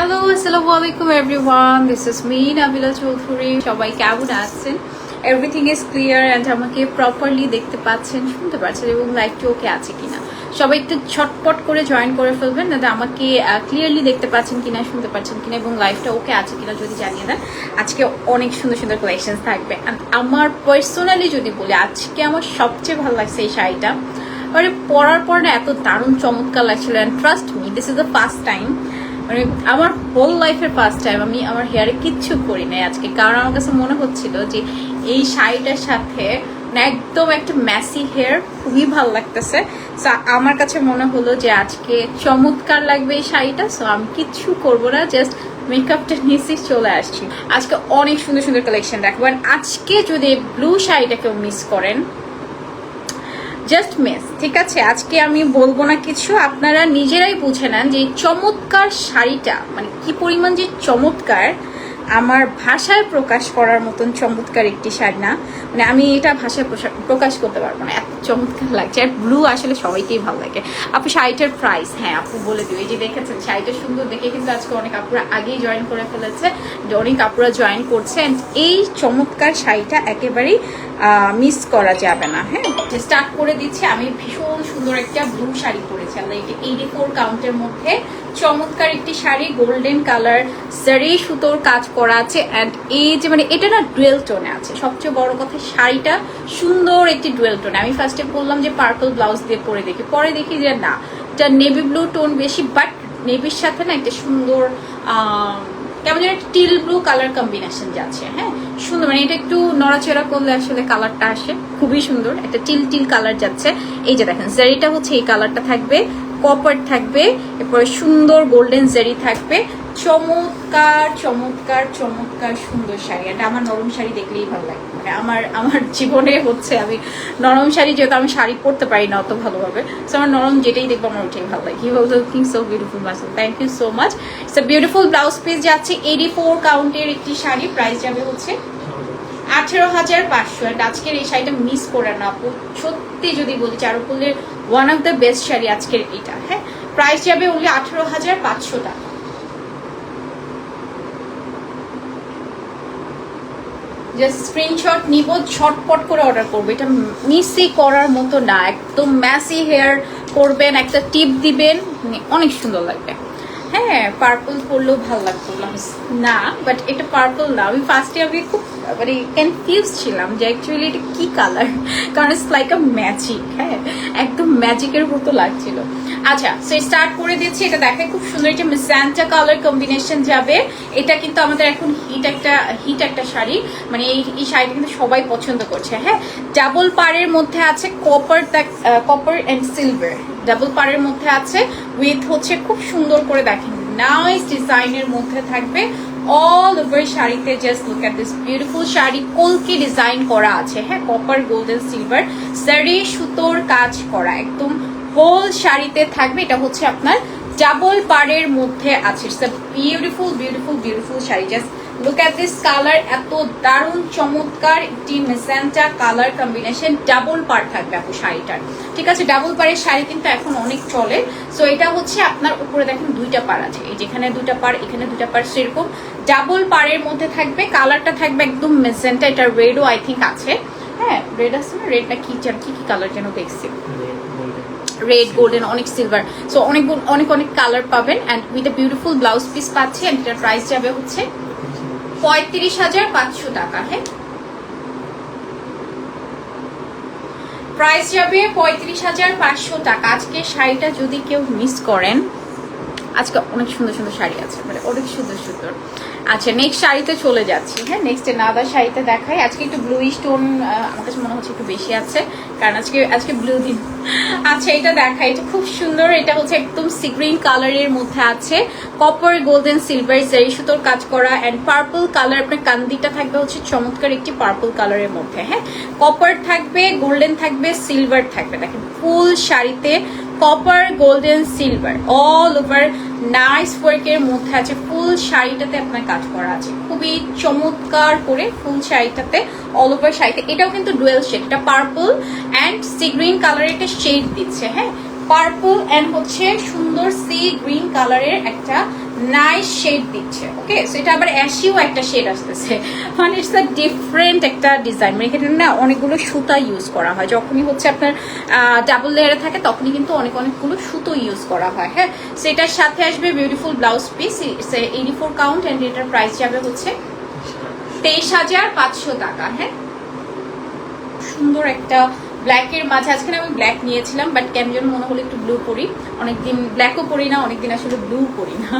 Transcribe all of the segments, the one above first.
Hello, আসসালামু আলাইকুম everyone this is me Nabila Chowdhury সবাই কেমন আছেন? এভরিথিং ইজ ক্লিয়ার অ্যান্ড আমাকে প্রপারলি দেখতে পাচ্ছেন, শুনতে পাচ্ছেন এবং লাইফটি ওকে আছে কিনা। সবাই একটু ছটপট করে জয়েন করে ফেলবেন, যাতে আমাকে ক্লিয়ারলি দেখতে পাচ্ছেন কিনা, শুনতে পাচ্ছেন কিনা এবং লাইফটা ওকে আছে কিনা যদি জানিয়ে দেন। আজকে অনেক সুন্দর সুন্দর কালেকশন থাকবে। আমার পার্সোনালি যদি বলি, আজকে আমার সবচেয়ে ভালো লাগছে এই শাড়িটা। মানে পরার পর না এত দারুণ চমৎকার লাগছিল। And trust me this is the first time মানে আমার হোল লাইফের ফার্স্ট টাইম আমি আমার হেয়ারে কিচ্ছু করি নাই আজকে। কারণ আমার কাছে মনে হচ্ছিল যে এই শাড়িটার সাথে মানে একদম একটা ম্যাসি হেয়ার খুবই ভালো লাগতেছে। সো আমার কাছে মনে হলো যে আজকে চমৎকার লাগবে এই শাড়িটা। সো আমি কিচ্ছু করব না জাস্ট মেকআপটা নিয়েছি, চলে আসছি। আজকে অনেক সুন্দর সুন্দর কালেকশন দেখব। আজকে যদি ব্লু শাড়িটা কেউ মিস করেন জাস্ট মেস ঠিক আছে? আজকে আমি বলব না কিছু, আপনারা নিজেরাই বুঝে নেন যে চমৎকার শাড়িটা মানে কি পরিমাণ যে চমৎকার আমার ভাষায় প্রকাশ করার মতন চমৎকার একটি শাড়ি না। মানে আমি এটা ভাষায় প্রকাশ করতে পারব না। এত চমৎকার লাগছে। আর ব্লু আসলে সবাইকেই ভালো লাগে। আপু, শাড়িটার প্রাইস হ্যাঁ আপু বলে দিও। এই যে দেখেছেন, শাড়িটা সুন্দর দেখে কিন্তু আজকে অনেক আপুরা আগেই জয়েন করে ফেলেছে, যে অনেক আপুরা জয়েন করছে। And এই চমৎকার শাড়িটা একেবারেই মিস করা যাবে না। হ্যাঁ স্টার্ট করে দিচ্ছি, আমি ভীষণ সুন্দর একটা ব্লু শাড়ি পরেছি। আল্লাহ এটা এইটি ফোর কাউন্টের মধ্যে চমৎকার একটি শাড়ি গোল্ডেন কালার সারি সুতোর কাজ করা আছে অ্যান্ড এই যে মানে এটা না ডুয়েল টোনে আছে। সবচেয়ে বড় কথা শাড়িটা সুন্দর একটি ডুয়েল টোনে আমি ফার্স্টে বললাম যে পার্পল ব্লাউজ দিয়ে পরে দেখি। পরে দেখি যে না, এটা নেভি ব্লু টোন বেশি বাট নেভির সাথে না একটা সুন্দর কেমন যেন টিল ব্লু কালার কম্বিনেশন যাচ্ছে হ্যাঁ? সুন্দর মানে এটা একটু নড়াচড়া করলে আসলে কালারটা আসে। খুবই সুন্দর, একটা টিল টিল কালার যাচ্ছে। এই যে দেখেন জারিটা হচ্ছে এই কালারটা থাকবে। কপার থাকবে, এরপরে সুন্দর গোল্ডেন জারি থাকবে। চমৎকার চমৎকার চমৎকার সুন্দর শাড়ি। এটা আমার নরম শাড়ি দেখলেই ভালো লাগে। মানে আমার আমার জীবনে হচ্ছে আমি নরম শাড়ি যেহেতু আমি শাড়ি পরতে পারি না অত ভালোভাবে সো আমার নরম যেটাই দেখব আমার ওটাই ভালো লাগে। He was looking so beautiful muscle thank you so much it's beautiful blouse piece যাচ্ছে এইটি ফোর কাউন্টের একটি শাড়ি। প্রাইস যাবে হচ্ছে আঠেরো হাজার পাঁচশো। আর আজকের এই শাড়িটা মিস করে না আপু। সত্যি যদি বলি, চারুকুলের one of the best sari আজকের এটা হ্যাঁ? প্রাইস যাবে ওনলি আঠেরো হাজার পাঁচশো টাকা জাস্ট স্ক্রিনশট নিব, ঝটপট করে অর্ডার করব। এটা মিসই করার মতো না, একদম ম্যাসি হেয়ার করবেন, একটা টিপ দিবেন, অনেক সুন্দর লাগবে। হ্যাঁ পার্পল পরলেও ভালো লাগতো না বাট এটা পার্পল না। আমি ফার্স্টে আমি খুব মানে কনফিউজ ছিলাম যে অ্যাকচুয়ালি এটা কি কালার কারণ ইটস লাইক আ ম্যাজিক হ্যাঁ একদম ম্যাজিকের মতো লাগছিল। আচ্ছা সো স্টার্ট করে দিচ্ছি এটা দেখায় খুব সুন্দর একটা মিসান্টা কালার কম্বিনেশন যাবে। এটা কিন্তু আমাদের এখন হিট একটা হিট একটা শাড়ি। মানে এই এই শাড়িটা কিন্তু সবাই পছন্দ করছে হ্যাঁ। ডাবল পাড়ের মধ্যে আছে copper copper and silver double পাড়ের মধ্যে আছে। উইথ হচ্ছে খুব সুন্দর করে দেখেন। নাইস ডিজাইনের মধ্যে থাকবে। অল ওভার শাড়িতে just look at this beautiful sari. কলকি design করা আছে। হ্যাঁ কপার গোল্ডেন সিলভার সারি সুতোর কাজ করা। একদম হোল শাড়িতে থাকবে। এটা হচ্ছে আপনার ডাবল পাড়ের মধ্যে আছে। Beautiful beautiful beautiful sari. Just look at this colour এত দারুণ চমৎকার একটি মেসেন্টা কালার কম্বিনেশন ডাবল পার থাকবে আপু শাড়িটার। ঠিক আছে ডাবল পাড়ের শাড়ি কিন্তু এখন অনেক চলে। সো এটা হচ্ছে আপনার উপরে দেখেন দুইটা পার আছে। এই যেখানে দুইটা পার এখানে দুইটা পার সেরকম ডাবল পাড়ের মধ্যে থাকবে। কালারটা থাকবে একদম মেসেন্টা এটা রেডও আই থিঙ্ক আছে। হ্যাঁ রেড আছে না? রেড না কি কি কি কালার যেন দেখছি। রেড গোল্ডেন অনেক সিলভার সো অনেক অনেক অনেক কালার পাবেন। And with a beautiful blouse piece পাচ্ছি অ্যান্ড এটার প্রাইস যাবে হচ্ছে পঁয়ত্রিশ হাজার পাঁচশো টাকা হ্যাঁ? প্রাইস যাবে পঁয়ত্রিশ হাজার পাঁচশো টাকা। আজকে শাড়িটা যদি কেউ মিস করেন আজকে অনেক সুন্দর সুন্দর শাড়ি আছে মানে অনেক সুন্দর সুন্দর। আচ্ছা নেক্সট শাড়িতে চলে যাচ্ছি। হ্যাঁ নেক্সট নাদা শাড়িতে দেখাই। আজকে একটু ব্লু স্টোন আমার কাছে মনে হচ্ছে একটু বেশি আছে, কারণ আজকে আজকে ব্লু দিন। আচ্ছা এটা দেখাই। এটা খুব সুন্দর। এটা হচ্ছে একদম সি গ্রিন কালারের মধ্যে আছে। কপার গোল্ডেন সিলভার জারি সুতোর কাজ করা অ্যান্ড পার্পল কালার আপনার কান্দিটা থাকবে হচ্ছে চমৎকার একটি পার্পল কালারের মধ্যে হ্যাঁ? কপার থাকবে গোল্ডেন থাকবে সিলভার থাকবে। দেখেন ফুল শাড়িতে copper golden silver all over nice ওয়ার্কের মধ্যে আছে ফুল শাড়িটাতে আপনার কাজ করা আছে। খুবই চমৎকার করে ফুল শাড়িটাতে অল ওভার শাড়িতে। এটাও কিন্তু ডুয়েল শেড এটা পার্পল অ্যান্ড সি গ্রিন কালারের একটা শেড দিচ্ছে হ্যাঁ? পার্পল অ্যান্ড হচ্ছে সুন্দর সি গ্রিন কালারের একটা নাইস শেড দিচ্ছে ওকে সো এটা আবার অ্যাশিও একটা শেড আসতেছে। মানে ইটস আ ডিফারেন্ট একটা ডিজাইন মানে এখানে না অনেকগুলো সুতা ইউজ করা হয়। যখনই হচ্ছে আপনার ডাবল লেয়ারে থাকে, তখনই কিন্তু অনেক অনেকগুলো সুতো ইউজ করা হয় হ্যাঁ? সেটার সাথে আসবে beautiful blouse piece eighty four count and এটার প্রাইস যাবে হচ্ছে তেইশ হাজার পাঁচশো টাকা হ্যাঁ? সুন্দর একটা ব্ল্যাকের মাঝে। আজকে আমি ব্ল্যাক নিয়েছিলাম বাট কেন যেন মনে হলো একটু ব্লু পরি অনেকদিন ব্ল্যাকও পরি না, অনেকদিন আসলে ব্লু পরি না।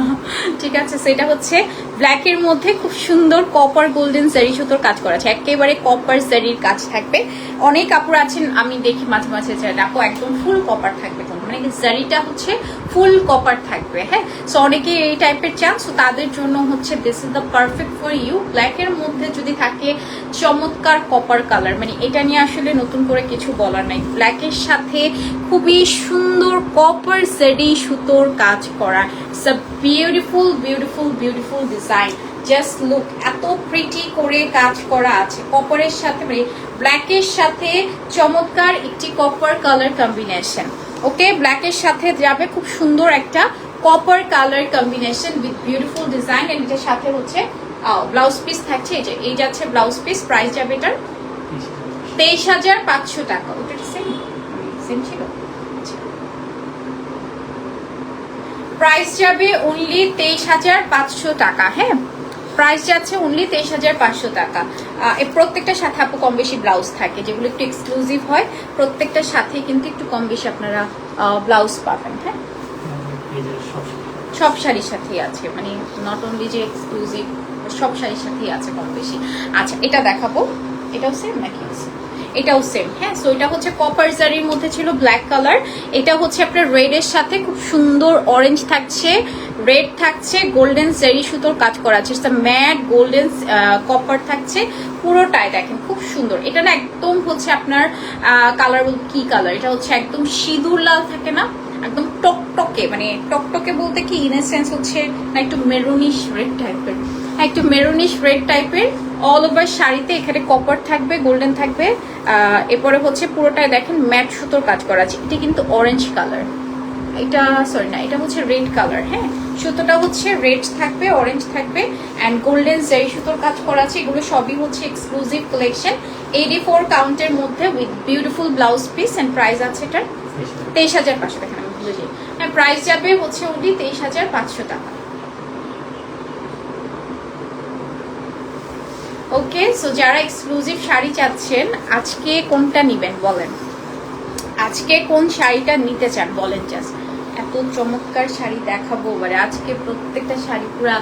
ঠিক আছে, সেটা হচ্ছে ব্ল্যাকের মধ্যে খুব সুন্দর কপার গোল্ডেন জারি সুতোর কাজ করা আছে। একেবারে কপার জারির কাজ থাকবে। অনেক কাপড় আছেন, আমি দেখি মাঝে মাঝে দেখো একদম ফুল কপার থাকবে মানে জারিটা হচ্ছে ফুল কপার থাকবে হ্যাঁ? সো অনেকে এই টাইপের চান সো তাদের জন্য হচ্ছে this is the perfect for you ব্ল্যাকের মধ্যে যদি থাকে চমৎকার কপার কালার মানে এটা নিয়ে আসলে নতুন করে কিছু বলার নাই। ব্ল্যাকের সাথে খুবই সুন্দর কপার সেডি সুতোর কাজ করা। It's a beautiful beautiful beautiful design just look এত প্রিটি করে কাজ করা আছে। কপারের সাথে মানে ব্ল্যাকের সাথে চমৎকার একটি কপার কালার কম্বিনেশন ওকে ব্ল্যাকের সাথে যাবে খুব সুন্দর একটা copper colour combination with beautiful design and এটার সাথে হচ্ছে ব্লাউজ পিস থাকছে। এই যে এই যাচ্ছে ব্লাউজ পিস প্রাইস যাবে এটার তেইশ হাজার। পাঁচশো টাকা। ওটা সেম সেম ছিল? প্রাইস যাবে অনলি তেইশ হাজার পাঁচশো টাকা হ্যাঁ? প্রাইস যাচ্ছে অনলি তেইশ হাজার পাঁচশো টাকা। প্রত্যেকটার সাথে আপু কম বেশি ব্লাউজ থাকে, যেগুলো একটু এক্সক্লুসিভ হয়, প্রত্যেকটার সাথে কিন্তু একটু কম বেশি আপনারা ব্লাউজ পাবেন হ্যাঁ? সব শাড়ির সাথেই আছে মানে নট অনলি যে এক্সক্লুসিভ সব শাড়ির সাথেই আছে কম বেশি। আচ্ছা এটা দেখাবো। এটাও সেম নাকি এটাও সেম হ্যাঁ? সো এটা হচ্ছে কপার জারির মধ্যে ছিল ব্ল্যাক কালার এটা হচ্ছে আপনার রেড এর সাথে খুব সুন্দর অরেঞ্জ থাকছে রেড থাকছে গোল্ডেন জারি সুতোর কাজ করা আছে। ম্যাট গোল্ডেন কপার থাকছে, পুরোটাই দেখেন, খুব সুন্দর। এটা না একদম হচ্ছে আপনার কালার বলতে কি কালার এটা হচ্ছে একদম সিঁদুর লাল থাকে না? একদম টকটকে মানে টকটকে বলতে কি ইনেসেন্স হচ্ছে না, একটু মেরুনিশ রেড টাইপের হ্যাঁ একটু মেরুনিশ রেড টাইপের অল ওভার শাড়িতে এখানে কপার থাকবে গোল্ডেন থাকবে। এরপরে হচ্ছে পুরোটায় দেখেন ম্যাট সুতোর কাজ করা আছে। এটা কিন্তু অরেঞ্জ কালার এটা সরি না এটা হচ্ছে রেড কালার হ্যাঁ? সুতোটা হচ্ছে রেড থাকবে অরেঞ্জ থাকবে অ্যান্ড গোল্ডেন জারি সুতোর কাজ করা আছে এগুলো সবই হচ্ছে এক্সক্লুসিভ কালেকশন এইটি ফোর কাউন্টের মধ্যে with beautiful blouse piece and price আছে এটার তেইশ হাজার। পাঁচশো দেখেন আমি যাই। হ্যাঁ প্রাইস যাবে হচ্ছে অনলি তেইশ হাজার পাঁচশো টাকা। ওকে সো যারা এক্সক্লুসিভ শাড়ি চাচ্ছেন, আজকে কোনটা নেবেন বলেন? আজকে কোন শাড়িটা নিতে চান বলেন জাস্ট এত চমৎকার শাড়ি দেখাবো মানে আজকে প্রত্যেকটা শাড়ি পুরা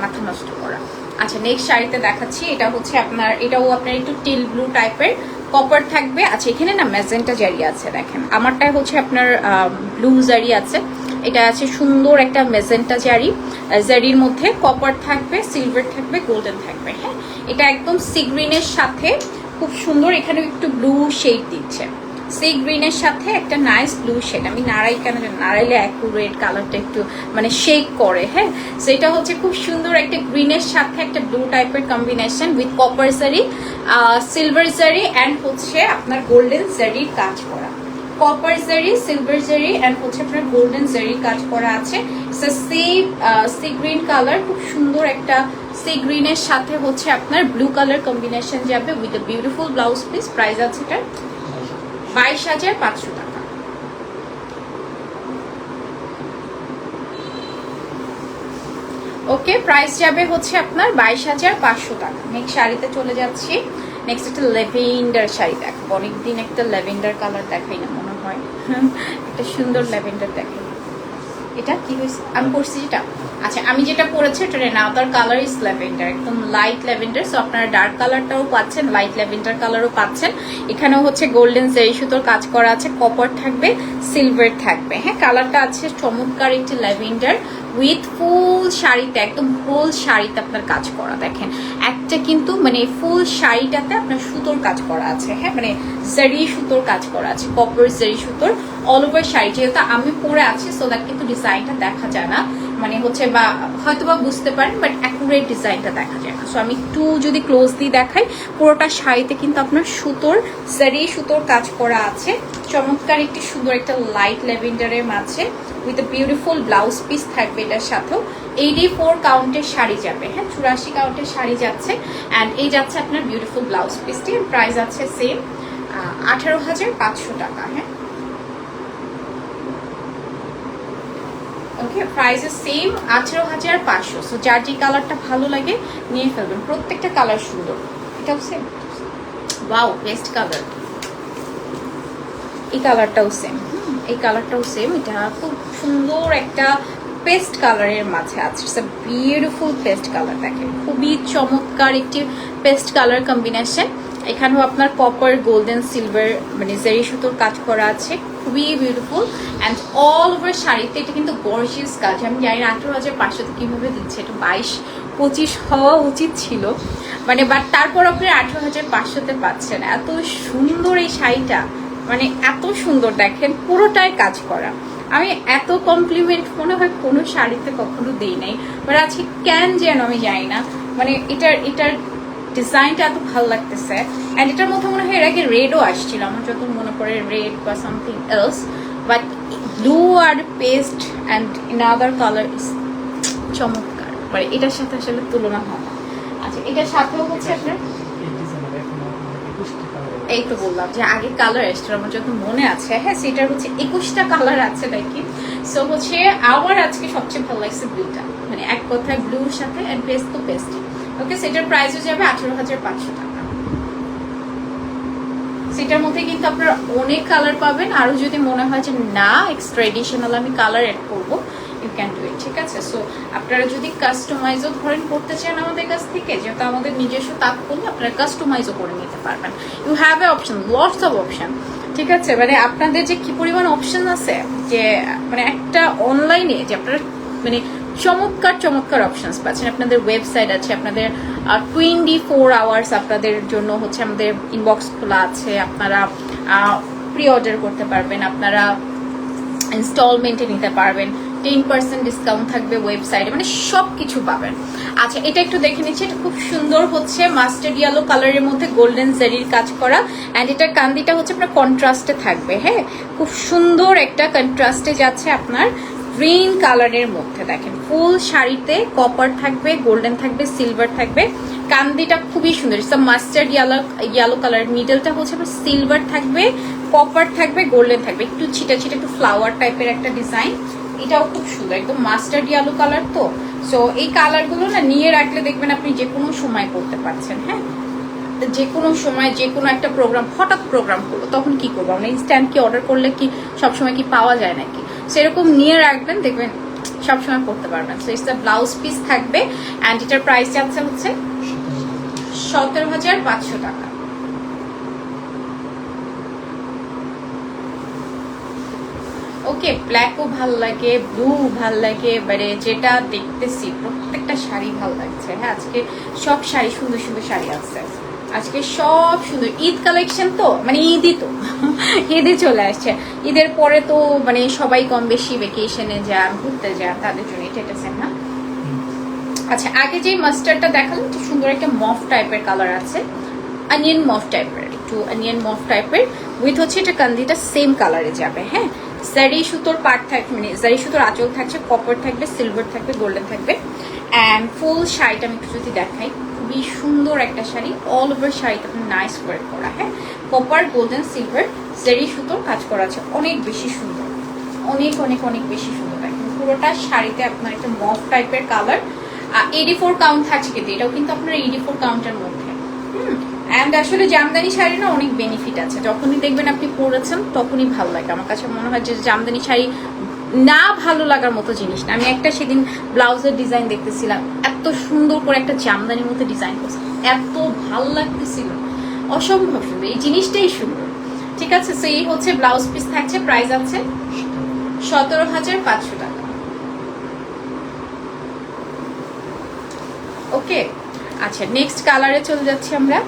মাথা নষ্ট করা। আচ্ছা নেক্সট শাড়িতে দেখাচ্ছি, এটা হচ্ছে আপনার, এটাও আপনার একটু টিল ব্লু টাইপের কপার থাকবে। আচ্ছা এখানে না ম্যাজেন্টা জারি আছে, দেখেন। আমারটাই হচ্ছে আপনার ব্লু জারি আছে। এটা আছে সুন্দর একটা মেজেন্টা জারি জারির মধ্যে কপার থাকবে সিলভার থাকবে গোল্ডেন থাকবে হ্যাঁ? এটা একদম সি গ্রিনের সাথে খুব সুন্দর এখানে একটু ব্লু শেড দিচ্ছে। সি গ্রিনের সাথে একটা নাইস ব্লু শেড আমি নাড়াই কেন নাড়াইলে অ্যাকুরেট কালারটা একটু মানে শেক করে হ্যাঁ? সেটা হচ্ছে খুব সুন্দর একটা গ্রিনের সাথে একটা ব্লু টাইপের combination with copper zari silver zari and হচ্ছে আপনার গোল্ডেন জারির কাজ করা। Copper zari silver zari and হচ্ছে আপনার গোল্ডেন জারির কাজ করা আছে। সি গ্রিন কালার খুব সুন্দর একটা সি গ্রিনের সাথে হচ্ছে আপনার ব্লু কালার কম্বিনেশন যাবে with beautiful blouse piece price আছে এটা বাইশ হাজার পাঁচশো টাকা। ওকে প্রাইস যাবে হচ্ছে আপনার বাইশ হাজার পাঁচশো টাকা। নেক্সট শাড়িতে চলে যাচ্ছি। নেক্সট একটা ল্যাভেন্ডার শাড়ি দেখাবো অনেকদিন একটা ল্যাভেন্ডার কালার দেখাই না, মনে হয়। একটা সুন্দর ল্যাভেন্ডার দেখাই। এটা কি হয়েছে? আমি পড়ছি যেটা? আচ্ছা আমি যেটা পরেছি এটা নাদার কালার ইজ ল্যাভেন্ডার একদম লাইট ল্যাভেন্ডার সো আপনারা ডার্ক কালারটাও পাচ্ছেন লাইট ল্যাভেন্ডার কালারও পাচ্ছেন। এখানেও হচ্ছে গোল্ডেন জেরি সুতোর কাজ করা আছে কপার থাকবে সিলভার থাকবে। হ্যাঁ কালারটা আছে চমৎকার একটি ল্যাভেন্ডার উইথ ফুল শাড়িতে, একদম ফুল শাড়িতে আপনার কাজ করা, দেখেন। একটা কিন্তু মানে ফুল শাড়িটাতে আপনার সুতোর কাজ করা আছে হ্যাঁ মানে জারি সুতোর কাজ করা আছে কপার জারি সুতোর অল ওভার শাড়ি। যেহেতু আমি পরে আছি সো দ্যাট কিন্তু ডিজাইনটা দেখা যায় না। মানে হচ্ছে বা হয়তো বা বুঝতে পারেন বাট অ্যাকুরেট ডিজাইনটা দেখা যায় না। সো আমি একটু যদি ক্লোজলি দেখাই, পুরোটা শাড়িতে কিন্তু আপনার সুতোর জারি সুতোর কাজ করা আছে। চমৎকার একটি সুন্দর একটা লাইট ল্যাভেন্ডারের মাঝে উইথ বিউটিফুল ব্লাউজ পিস থাকবে এটার সাথেও। এইটি ফোর কাউন্টের শাড়ি যাবে হ্যাঁ চুরাশি কাউন্টের শাড়ি যাচ্ছে। অ্যান্ড এই যাচ্ছে আপনার বিউটিফুল ব্লাউজ পিসটি প্রাইস আছে সেম আঠারো হাজার পাঁচশো টাকা হ্যাঁ। ওকে প্রাইসের সেম আঠেরো হাজার পাঁচশো। সো যার যে কালারটা ভালো লাগে, নিয়ে ফেলবেন। প্রত্যেকটা কালার সুন্দর। এটাও সেম ওয়াও বেস্ট কালার এই কালারটাও সেম এই কালারটাও সেম এটা খুব সুন্দর একটা পেস্ট কালারের মাঝে আছে। ইটস বিউটিফুল পেস্ট কালার দেখেন। খুবই চমৎকার একটি পেস্ট কালার কম্বিনেশন এখানেও আপনার কপার গোল্ডেন সিলভার মানে জেরি সুতোর কাজ করা আছে। খুবই বিউটিফুল অ্যান্ড অল ওভার শাড়িতে এটা কিন্তু গর্জিয়াস কাজ। আমি জানি না আঠেরো হাজার পাঁচশোতে কীভাবে দিচ্ছে, এটা বাইশ, পঁচিশ হওয়া উচিত ছিল। মানে বাট তারপর আপনি আঠেরো হাজার পাঁচশোতে পাচ্ছেন। এত সুন্দর এই শাড়িটা মানে এত সুন্দর দেখেন, পুরোটাই কাজ করা। আমি এত কমপ্লিমেন্ট মনে হয় কোনো শাড়িতে কখনো দিই নাই। বাট আজকে কেন যেন আমি জানি না। মানে এটার এটার ডিজাইনটা এত ভালো লাগতেছে। অ্যান্ড এটার মধ্যে মনে হয় এর আগে রেডও আসছিল আমার যত মনে পড়ে রেড বা something else but blue R paste and in other colour is চমৎকার। মানে এটার সাথে আসলে তুলনা হয় আচ্ছা এটার সাথেও হচ্ছে আপনার? এই কালার এই তো বললাম যে আগে কালার এসছে আমার যত মনে আছে। হ্যাঁ সেটার হচ্ছে একুশটা কালার আছে নাকি? সো হচ্ছে আমার আজকে সবচেয়ে ভালো লাগছে ব্লুটা মানে এক কথায় ব্লুর সাথে অ্যান্ড পেস্ট তো পেস্ট ওকে সেটার প্রাইসও যাবে আঠেরো হাজার পাঁচশো টাকা। সেটার মধ্যে কিন্তু আপনারা অনেক কালার পাবেন। আরও যদি মনে হয় যে না এক্সট্রা এডিশনাল আমি কালার অ্যাড করব ইউ ক্যান ডু ইট ঠিক আছে? সো আপনারা যদি কাস্টমাইজও ধরেন করতে চান আমাদের কাছ থেকে, যেহেতু আমাদের নিজস্ব তাপ করলে আপনারা কাস্টমাইজও করে নিতে পারবেন। You have a option lots of option ঠিক আছে? মানে আপনাদের যে কি পরিমাণ অপশন আছে, যে মানে একটা অনলাইনে যে আপনারা মানে চমৎকার চমৎকার অপশনস পাচ্ছেন। আপনাদের ওয়েবসাইট আছে, আপনাদের টোয়েন্টি ফোর আওয়ার্স আপনাদের জন্য হচ্ছে আমাদের ইনবক্স খোলা আছে। আপনারা প্রি অর্ডার করতে পারবেন, আপনারা ইনস্টলমেন্টে নিতে পারবেন। টেন পার্সেন্ট ডিসকাউন্ট থাকবে ওয়েবসাইটে মানে সব কিছু পাবেন। আচ্ছা এটা একটু দেখে নিচ্ছি, এটা খুব সুন্দর হচ্ছে মাস্টার্ড ইয়েলো কালারের মধ্যে গোল্ডেন জেরির কাজ করা। অ্যান্ড এটা কান্দিটা হচ্ছে আপনার কন্ট্রাস্টে থাকবে হ্যাঁ? খুব সুন্দর একটা কন্ট্রাস্টে যাচ্ছে আপনার। গ্রিন কালারের মধ্যে দেখেন। ফুল শাড়িতে কপার থাকবে গোল্ডেন থাকবে সিলভার থাকবে। কান্দিটা খুবই সুন্দর। It's mustard yellow yellow colour মিডলটা হচ্ছে সিলভার থাকবে কপার থাকবে গোল্ডেন থাকবে। একটু ছিটা ছিটা, একটু ফ্লাওয়ার টাইপের একটা ডিজাইন এটাও খুব সুন্দর, একদম মাস্টার্ড ইয়ালো কালার তো। সো এই কালারগুলো না নিয়ে রাখলে দেখবেন আপনি যে কোনো সময় করতে পারছেন হ্যাঁ? যে কোনো সময় যে কোনো একটা প্রোগ্রাম হঠাৎ প্রোগ্রাম করব তখন কি করব? আমরা ইনস্ট্যান্ট কি অর্ডার করলে কি সবসময় কি পাওয়া যায় নাকি? সেরকম নিয়ে রাখবেন, দেখবেন সবসময় করতে পারবেন। সো ইটস ব্লাউজ পিস থাকবে অ্যান্ড এটার প্রাইস যাচ্ছে হচ্ছে সতেরো হাজার পাঁচশো টাকা। ওকে ব্ল্যাকও ভালো লাগে ব্লু ভালো লাগে এবারে যেটা দেখতেছি, প্রত্যেকটা শাড়ি ভালো লাগছে। হ্যাঁ আজকে সব শাড়ি সুন্দর সুন্দর শাড়ি আছে আজকে সব সুন্দর। ঈদ কালেকশন তো মানে ঈদই তো। ঈদে চলে আসছে। ঈদের পরে তো মানে সবাই কম বেশি ভেকেশনে যান, ঘুরতে যান, তাদের জন্য এটা এটা না আচ্ছা আগে যে মাস্টারটা দেখালাম একটু সুন্দর একটা মফ টাইপের কালার আছে। অনিয়ন মফ টাইপের একটু অনিয়ন মফ টাইপের উইথ হচ্ছে এটা কান্দিটা সেম কালারে যাবে হ্যাঁ? জারি সুতোর পাট থাকবে মানে জারি সুতোর আঁচল থাকছে কপার থাকবে সিলভার থাকবে গোল্ডেন থাকবে। অ্যান্ড ফুল শাড়িটা আমি একটু যদি দেখাই। খুবই সুন্দর একটা শাড়ি অল ওভার শাড়িটা আপনি নাইস ওয়ার্ক করা হ্যাঁ? কপার গোল্ডেন সিলভার জারি সুতোর কাজ করা আছে, অনেক বেশি সুন্দর, অনেক অনেক অনেক বেশি সুন্দর, দেখেন। পুরোটা শাড়িতে আপনার একটা মফ টাইপের কালার এডি ফোর কাউন্ট থাকছে কিন্তু, এটাও কিন্তু আপনার এডি ফোর কাউন্টের মধ্যে অ্যান্ড আসলে জামদানি শাড়ি না অনেক বেনিফিট আছে, যখনই দেখবেন আপনি পরেছেন, তখনই ভালো লাগে। আমার কাছে মনে হয় যে জামদানি শাড়ি না ভালো লাগার মতো জিনিস না। আমি একটা সেদিন ব্লাউজের ডিজাইন দেখতেছিলাম, এত সুন্দর করে একটা জামদানির মধ্যে ডিজাইন করছে, এত ভালো লাগতেছিল। অসম্ভব সুন্দর এই জিনিসটাই সুন্দর। ঠিক আছে সো এই হচ্ছে ব্লাউজ পিস থাকছে প্রাইস আছে সতেরো হাজার পাঁচশো টাকা। ওকে আচ্ছা নেক্সট কালারে চলে যাচ্ছি আমরা।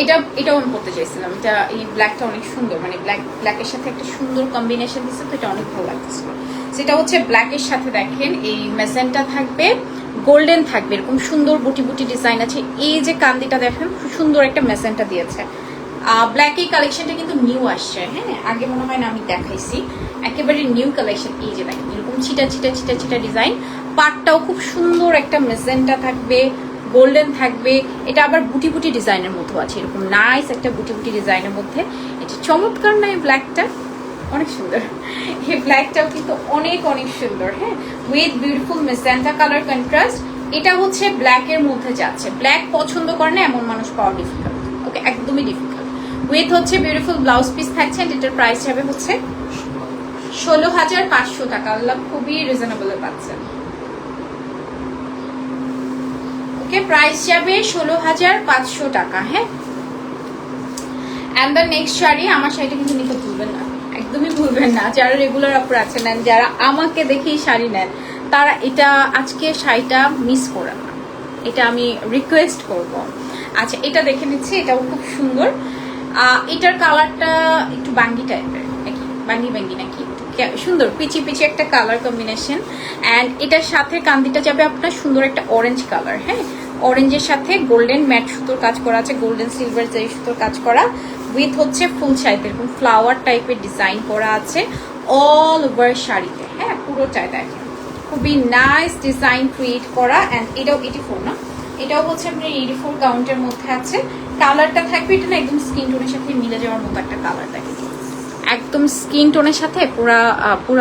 এটা, এটাও আমি করতে চাইছিলাম। এটা এই ব্ল্যাকটা অনেক সুন্দর মানে ব্ল্যাক ব্ল্যাকের সাথে একটা সুন্দর কম্বিনেশন দিচ্ছে তো এটা অনেক ভালো লাগতেছিল সেটা হচ্ছে ব্ল্যাকের সাথে দেখেন, এই মেসেন্টা থাকবে গোল্ডেন থাকবে, এরকম সুন্দর বুটি বুটি ডিজাইন আছে। এই যে কান্দিটা দেখেন সুন্দর একটা মেসেন্টা দিয়েছে। ব্ল্যাক এই কালেকশনটা কিন্তু নিউ আসছে হ্যাঁ? আগে মনে হয় না আমি দেখাইছি। একেবারে নিউ কালেকশন এই যে দেখেন, এরকম ছিটা ছিটা ছিটা ছিটা ডিজাইন পাটটাও খুব সুন্দর একটা মেজেন্টা থাকবে গোল্ডেন থাকবে। এটা আবার বুটি বুটি ডিজাইনের মধ্যে আছে। এরকম নাইস একটা বুটি বুটি ডিজাইনের মধ্যে। এটা চমৎকার না এই ব্ল্যাকটা অনেক সুন্দর। এই ব্ল্যাকটাও কিন্তু অনেক অনেক সুন্দর হ্যাঁ? With beautiful magenta colour contrast এটা হচ্ছে ব্ল্যাকের মধ্যে যাচ্ছে। ব্ল্যাক পছন্দ করে না, এমন মানুষ পাওয়া ডিফিকাল্ট ওকে একদমই ডিফিকাল্ট উইথ হচ্ছে বিউটিফুল ব্লাউজ পিস থাকছে এটার প্রাইস যাবে হচ্ছে ষোলো হাজার পাঁচশো টাকা। আল্লাহ খুবই রিজনেবল পাচ্ছেন ওকে প্রাইস যাবে ষোলো হাজার পাঁচশো টাকা হ্যাঁ? অ্যান্ড দ্য নেক্সট শাড়ি আমার শাড়িটা কিন্তু নিতে ভুলবেন না, একদমই ভুলবেন না। যারা রেগুলার অফার আছেন and যারা আমাকে দেখেই শাড়ি নেন, তারা এটা আজকে শাড়িটা মিস করেন না। এটা আমি রিকোয়েস্ট করব। আচ্ছা এটা দেখে নিচ্ছি, এটাও খুব সুন্দর। এটার কালারটা একটু বাঙ্গি টাইপের নাকি? বাঙ্গি বাঙ্গি নাকি? সুন্দর, পিচি পিচি একটা কালার কম্বিনেশন অ্যান্ড এটার সাথে কান্দিটা যাবে আপনার সুন্দর একটা অরেঞ্জ কালার হ্যাঁ? অরেঞ্জের সাথে গোল্ডেন ম্যাট সুতোর কাজ করা আছে গোল্ডেন সিলভার যে সুতোর কাজ করা উইথ হচ্ছে ফুল সাইজ এরকম ফ্লাওয়ার টাইপের ডিজাইন করা আছে অল ওভার শাড়িতে হ্যাঁ পুরোটাই দেখেন। খুবই নাইস ডিজাইন ক্রিয়েট করা অ্যান্ড এটাও এইটি ফোর না। এটাও হচ্ছে আপনার এইটি ফোর কাউন্টের মধ্যে আছে। কালারটা থাকবে এটা না একদম স্কিন টোনের সাথে মিলে যাওয়ার মতো একটা কালার দেখেন। একদম স্কিন টোনের সাথে পুরা পুরা